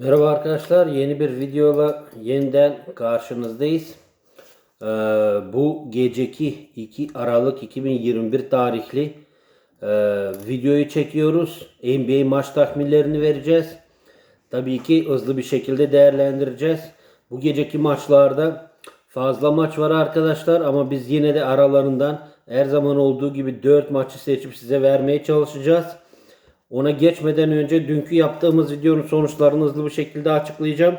Merhaba arkadaşlar, yeni bir videola yeniden karşınızdayız. Ee, bu geceki 2 Aralık 2021 tarihli e, videoyu çekiyoruz. NBA maç tahminlerini vereceğiz. Tabii ki hızlı bir şekilde değerlendireceğiz. Bu geceki maçlarda fazla maç var arkadaşlar ama biz yine de aralarından her zaman olduğu gibi 4 maçı seçip size vermeye çalışacağız. Ona geçmeden önce dünkü yaptığımız videonun sonuçlarını hızlı bir şekilde açıklayacağım.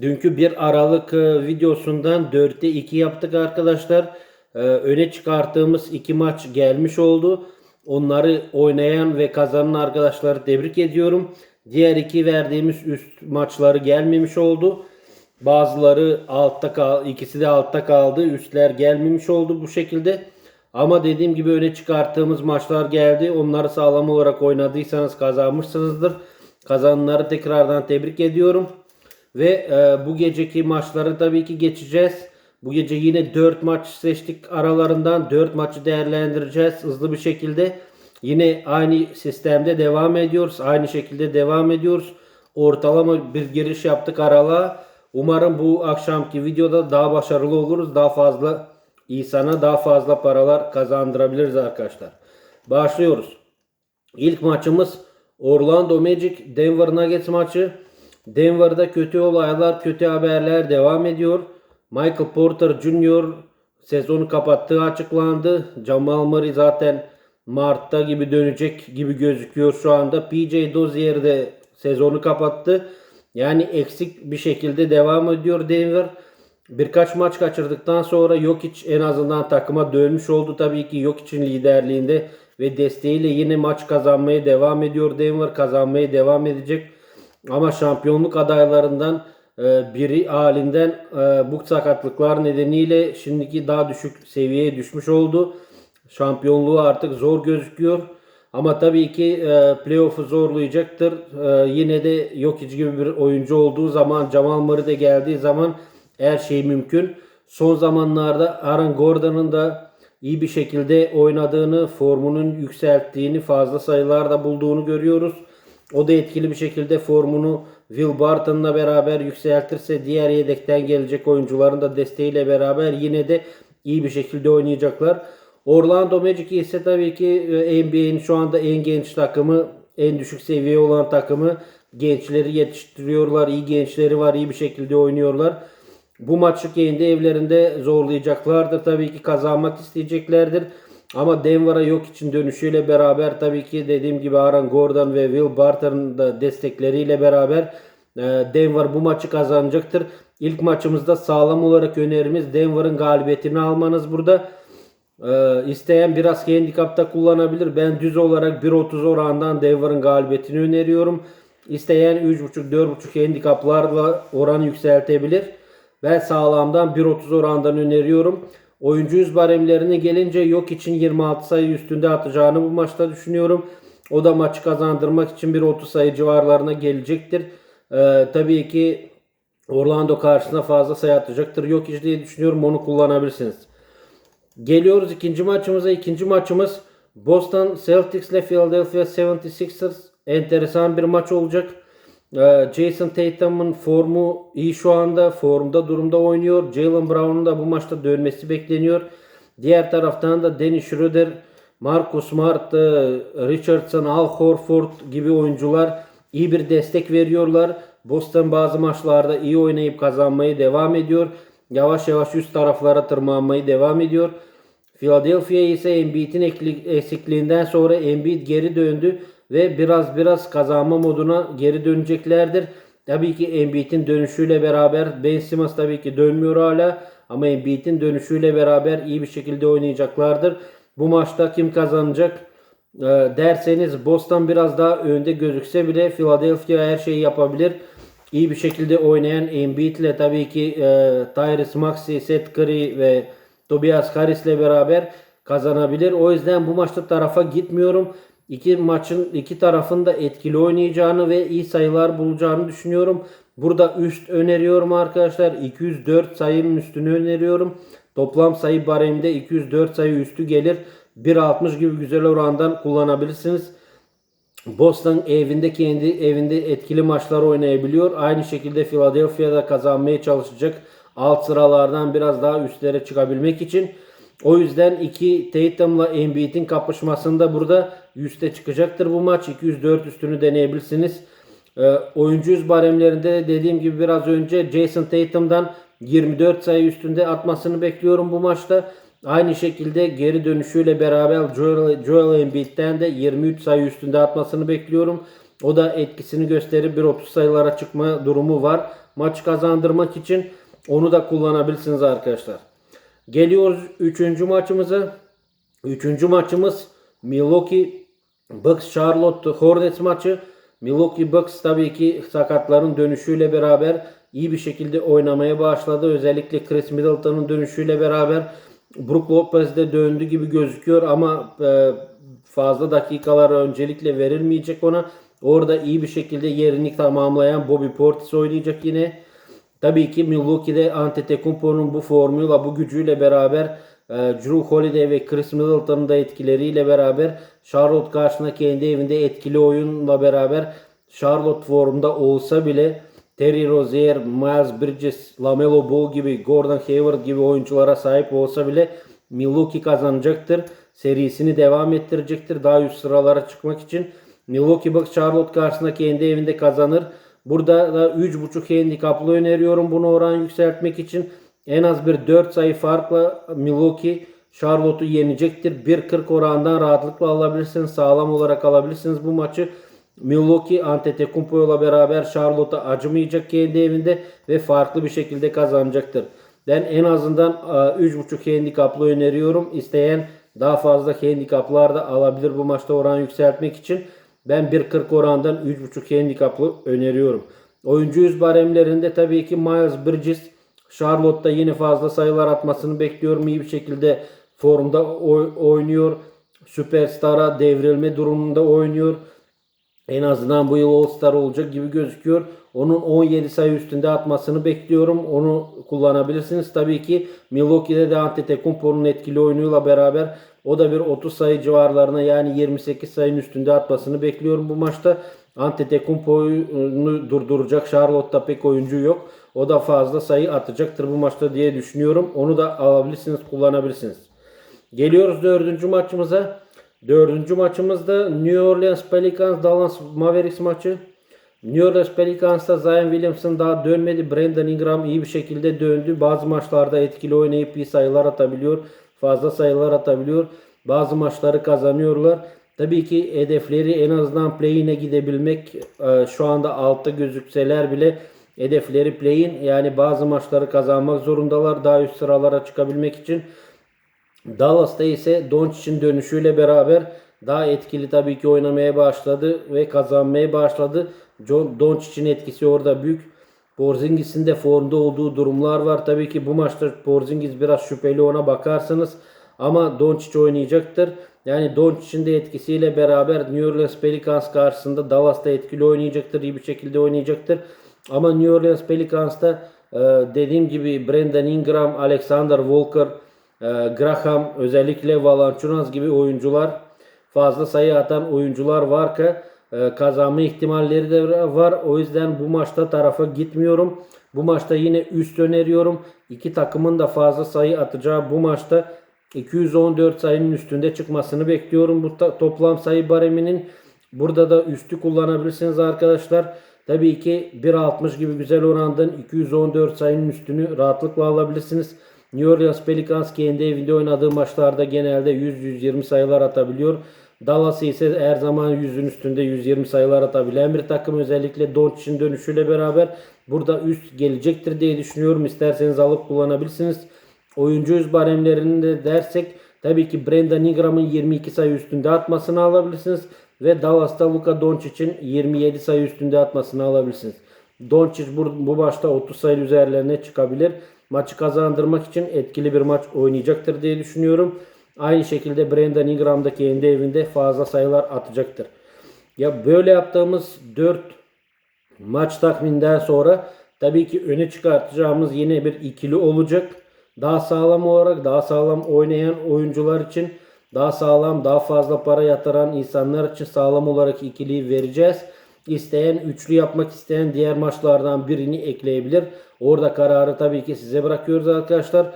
Dünkü 1 Aralık e, videosundan 4'te 2 yaptık arkadaşlar. E, Öne çıkarttığımız 2 maç gelmiş oldu. Onları oynayan ve kazanan arkadaşları tebrik ediyorum. Diğer iki verdiğimiz üst maçları gelmemiş oldu. Bazıları altta kal, ikisi de altta kaldı. Üstler gelmemiş oldu bu şekilde. Ama dediğim gibi öne çıkarttığımız maçlar geldi. Onları sağlam olarak oynadıysanız kazanmışsınızdır. Kazananları tekrardan tebrik ediyorum. Ve e, bu geceki maçları tabii ki geçeceğiz. Bu gece yine 4 maç seçtik aralarından. 4 maçı değerlendireceğiz hızlı bir şekilde. Yine aynı sistemde devam ediyoruz. Aynı şekilde devam ediyoruz. Ortalama bir giriş yaptık aralığa. Umarım bu akşamki videoda daha başarılı oluruz. Daha fazla insana daha fazla paralar kazandırabiliriz arkadaşlar. Başlıyoruz. İlk maçımız Orlando Magic Denver Nuggets maçı. Denver'da kötü olaylar, kötü haberler devam ediyor. Michael Porter Jr. sezonu kapattığı açıklandı. Jamal Murray zaten Mart'ta gibi dönecek gibi gözüküyor şu anda. PJ Dozier de sezonu kapattı. Yani eksik bir şekilde devam ediyor Denver. Birkaç maç kaçırdıktan sonra Jokic en azından takıma dönmüş oldu. Tabii ki Jokic'in liderliğinde ve desteğiyle yine maç kazanmaya devam ediyor. Denver kazanmaya devam edecek. Ama şampiyonluk adaylarından e, biri halinden e, bu sakatlıklar nedeniyle şimdiki daha düşük seviyeye düşmüş oldu. Şampiyonluğu artık zor gözüküyor. Ama tabii ki e, playoff'u zorlayacaktır. Yine de Jokic gibi bir oyuncu olduğu zaman, Jamal Murray de geldiği zaman her şey mümkün. Son zamanlarda Aaron Gordon'ın da iyi bir şekilde oynadığını, formunun yükselttiğini, fazla sayılarda bulduğunu görüyoruz. O da etkili bir şekilde formunu Will Barton'la beraber yükseltirse diğer yedekten gelecek oyuncuların da desteğiyle beraber yine de iyi bir şekilde oynayacaklar. Orlando Magic ise tabii ki e, NBA'nin şu anda en genç takımı, en düşük seviye olan takımı. Gençleri yetiştiriyorlar, iyi gençleri var, iyi bir şekilde oynuyorlar. Bu maçı kendi evlerinde zorlayacaklardır. Tabii ki kazanmak isteyeceklerdir. Ama Denver'a yok için dönüşüyle beraber tabii ki dediğim gibi Aaron Gordon ve Will Barton'ın da destekleriyle beraber e, Denver bu maçı kazanacaktır. İlk maçımızda sağlam olarak önerimiz Denver'ın galibiyetini almanız burada. Ee, isteyen biraz handikapta kullanabilir. Ben düz olarak 1.30 orandan Denver'ın galibiyetini öneriyorum. İsteyen 3.5-4.5 handikaplarla oranı yükseltebilir. Ben sağlamdan 1.30 orandan öneriyorum. Oyuncu yüz baremlerine gelince yok için 26 sayı üstünde atacağını bu maçta düşünüyorum. O da maçı kazandırmak için bir 30 sayı civarlarına gelecektir. Ee, tabii ki Orlando karşısında fazla sayı atacaktır. Yok hiç diye düşünüyorum onu kullanabilirsiniz. Geliyoruz ikinci maçımıza. İkinci maçımız Boston Celtics ile Philadelphia 76ers. Enteresan bir maç olacak. Ee, Jason Tatum'un formu iyi şu anda. Formda durumda oynuyor. Jalen Brown'un da bu maçta dönmesi bekleniyor. Diğer taraftan da Dennis Schroeder, Marcus Smart, e, Richardson, Al Horford gibi oyuncular iyi bir destek veriyorlar. Boston bazı maçlarda iyi oynayıp kazanmayı devam ediyor. Yavaş yavaş üst taraflara tırmanmayı devam ediyor. Philadelphia ise Embiid'in eksikliğinden sonra Embiid geri döndü ve biraz biraz kazanma moduna geri döneceklerdir. Tabii ki Embiid'in dönüşüyle beraber Ben Simmons tabii ki dönmüyor hala ama Embiid'in dönüşüyle beraber iyi bir şekilde oynayacaklardır. Bu maçta kim kazanacak e, derseniz Boston biraz daha önde gözükse bile Philadelphia her şeyi yapabilir. İyi bir şekilde oynayan Embiid ile tabii ki e, Tyrese Maxey, Seth Curry ve Tobias Harris ile beraber kazanabilir. O yüzden bu maçta tarafa gitmiyorum. İki maçın iki tarafın da etkili oynayacağını ve iyi sayılar bulacağını düşünüyorum. Burada üst öneriyorum arkadaşlar. 204 sayının üstünü öneriyorum. Toplam sayı bareminde 204 sayı üstü gelir. 1.60 gibi güzel orandan kullanabilirsiniz. Boston evinde kendi evinde etkili maçlar oynayabiliyor. Aynı şekilde Philadelphia'da kazanmaya çalışacak. Alt sıralardan biraz daha üstlere çıkabilmek için. O yüzden iki Tatum'la Embiid'in kapışmasında burada üste çıkacaktır bu maç. 204 üstünü deneyebilirsiniz. Ee, oyuncu yüz baremlerinde de dediğim gibi biraz önce Jason Tatum'dan 24 sayı üstünde atmasını bekliyorum bu maçta. Aynı şekilde geri dönüşüyle beraber Joel, Joel Embiid'den de 23 sayı üstünde atmasını bekliyorum. O da etkisini gösterip bir 30 sayılara çıkma durumu var. Maçı kazandırmak için onu da kullanabilirsiniz arkadaşlar. Geliyoruz 3. maçımıza. 3. maçımız Milwaukee Bucks Charlotte Hornets maçı. Milwaukee Bucks tabii ki sakatların dönüşüyle beraber iyi bir şekilde oynamaya başladı. Özellikle Chris Middleton'ın dönüşüyle beraber Brook Lopez de döndü gibi gözüküyor ama e, fazla dakikalar öncelikle verilmeyecek ona. Orada iyi bir şekilde yerini tamamlayan Bobby Portis oynayacak yine. Tabii ki Milwaukee'de Antetokounmpo'nun bu formuyla, bu gücüyle beraber e, Drew Holiday ve Chris Middleton'ın da etkileriyle beraber Charlotte karşısında kendi evinde etkili oyunla beraber Charlotte formda olsa bile Terry Rozier, Miles Bridges, LaMelo Ball gibi, Gordon Hayward gibi oyunculara sahip olsa bile Milwaukee kazanacaktır. Serisini devam ettirecektir. Daha üst sıralara çıkmak için Milwaukee Bucks Charlotte karşısında kendi evinde kazanır. Burada da 3.5 handikaplı öneriyorum bunu oran yükseltmek için. En az bir 4 sayı farkla Milwaukee Charlotte'u yenecektir. 1.40 orandan rahatlıkla alabilirsiniz. Sağlam olarak alabilirsiniz bu maçı. Milwaukee Antetokounmpo ile beraber Charlotte'a acımayacak kendi evinde ve farklı bir şekilde kazanacaktır. Ben en azından 3.5 handikaplı öneriyorum. İsteyen daha fazla handikaplar da alabilir bu maçta oran yükseltmek için. Ben 1.40 orandan 3.5 handikaplı öneriyorum. Oyuncu yüz baremlerinde tabii ki Miles Bridges Charlotte'da yine fazla sayılar atmasını bekliyorum. İyi bir şekilde formda oynuyor. Süperstara devrilme durumunda oynuyor. En azından bu yıl All-Star olacak gibi gözüküyor. Onun 17 sayı üstünde atmasını bekliyorum. Onu kullanabilirsiniz. Tabii ki Milwaukee'de de Antetokounmpo'nun etkili oyunuyla beraber o da bir 30 sayı civarlarına yani 28 sayının üstünde atmasını bekliyorum bu maçta. Antetokounmpo'yu durduracak Charlotte'da pek oyuncu yok. O da fazla sayı atacaktır bu maçta diye düşünüyorum. Onu da alabilirsiniz, kullanabilirsiniz. Geliyoruz dördüncü maçımıza. Dördüncü maçımızda New Orleans Pelicans Dallas Mavericks maçı. New Orleans Pelicans'ta Zion Williamson daha dönmedi. Brandon Ingram iyi bir şekilde döndü. Bazı maçlarda etkili oynayıp iyi sayılar atabiliyor. Fazla sayılar atabiliyor. Bazı maçları kazanıyorlar. Tabii ki hedefleri en azından play-in'e gidebilmek. Ee, şu anda altta gözükseler bile hedefleri play-in. Yani bazı maçları kazanmak zorundalar. Daha üst sıralara çıkabilmek için. Dallas'ta ise Doncic'in dönüşüyle beraber daha etkili tabii ki oynamaya başladı ve kazanmaya başladı. Doncic'in etkisi orada büyük. Porzingis'in de formda olduğu durumlar var. Tabii ki bu maçta Porzingis biraz şüpheli ona bakarsanız ama Doncic oynayacaktır. Yani Doncic'in de etkisiyle beraber New Orleans Pelicans karşısında Dallas'ta etkili oynayacaktır. iyi bir şekilde oynayacaktır. Ama New Orleans Pelicans'ta e, dediğim gibi Brandon Ingram, Alexander Walker, e, Graham özellikle Valanciunas gibi oyuncular fazla sayı atan oyuncular var ki e, kazanma ihtimalleri de var. O yüzden bu maçta tarafa gitmiyorum. Bu maçta yine üst öneriyorum. İki takımın da fazla sayı atacağı bu maçta 214 sayının üstünde çıkmasını bekliyorum. Bu toplam sayı bareminin burada da üstü kullanabilirsiniz arkadaşlar. Tabii ki 1.60 gibi güzel orandan 214 sayının üstünü rahatlıkla alabilirsiniz. New Orleans Pelicans kendi evinde oynadığı maçlarda genelde 100-120 sayılar atabiliyor. Dallas ise her zaman 100'ün üstünde 120 sayılar atabilen bir takım. Özellikle Doncic'in dönüşüyle beraber burada üst gelecektir diye düşünüyorum. İsterseniz alıp kullanabilirsiniz. Oyuncu yüz baremlerinde dersek tabii ki Brandon Ingram'ın 22 sayı üstünde atmasını alabilirsiniz. Ve Dallas'ta Luka Doncic'in 27 sayı üstünde atmasını alabilirsiniz. Doncic bu, bu başta 30 sayı üzerlerine çıkabilir. Maçı kazandırmak için etkili bir maç oynayacaktır diye düşünüyorum. Aynı şekilde Brandon Ingram da kendi evinde fazla sayılar atacaktır. Ya böyle yaptığımız 4 maç tahmininden sonra tabii ki öne çıkartacağımız yine bir ikili olacak. Daha sağlam olarak daha sağlam oynayan oyuncular için daha sağlam, daha fazla para yatıran insanlar için sağlam olarak ikiliyi vereceğiz. İsteyen üçlü yapmak isteyen diğer maçlardan birini ekleyebilir. Orada kararı tabii ki size bırakıyoruz arkadaşlar.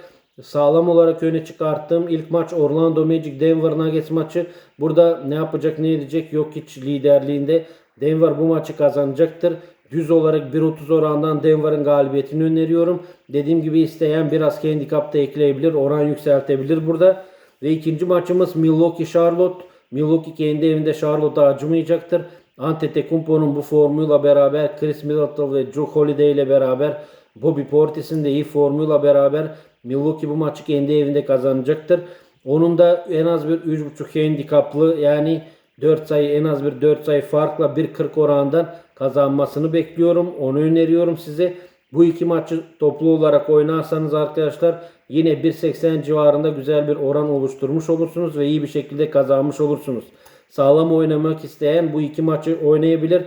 Sağlam olarak öne çıkarttığım ilk maç Orlando Magic Denver Nuggets maçı. Burada ne yapacak ne edecek yok hiç liderliğinde. Denver bu maçı kazanacaktır. Düz olarak 1.30 orandan Denver'ın galibiyetini öneriyorum. Dediğim gibi isteyen biraz handicap da ekleyebilir. Oran yükseltebilir burada. Ve ikinci maçımız Milwaukee Charlotte. Milwaukee kendi evinde Charlotte'a acımayacaktır. Antetokounmpo'nun bu formuyla beraber Chris Middleton ve Drew Holiday ile beraber Bobby Portis'in de iyi formuyla beraber Milwaukee bu maçı kendi evinde kazanacaktır. Onun da en az bir 3.5 handikaplı yani 4 sayı en az bir 4 sayı farkla 1.40 oranından kazanmasını bekliyorum. Onu öneriyorum size. Bu iki maçı toplu olarak oynarsanız arkadaşlar yine 1.80 civarında güzel bir oran oluşturmuş olursunuz ve iyi bir şekilde kazanmış olursunuz. Sağlam oynamak isteyen bu iki maçı oynayabilir.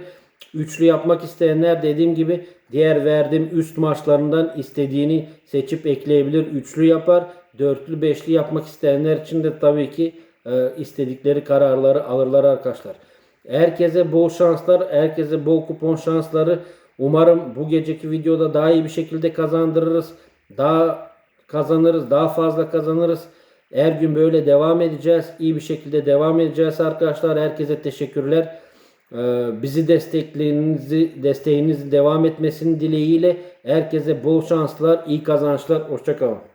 Üçlü yapmak isteyenler dediğim gibi diğer verdiğim üst maçlarından istediğini seçip ekleyebilir. Üçlü yapar. Dörtlü beşli yapmak isteyenler için de tabii ki e, istedikleri kararları alırlar arkadaşlar. Herkese bol şanslar. Herkese bol kupon şansları. Umarım bu geceki videoda daha iyi bir şekilde kazandırırız. Daha kazanırız. Daha fazla kazanırız. Her gün böyle devam edeceğiz. İyi bir şekilde devam edeceğiz arkadaşlar. Herkese teşekkürler. Ee, bizi desteklerinizi, desteğinizi devam etmesinin dileğiyle herkese bol şanslar, iyi kazançlar. Hoşçakalın.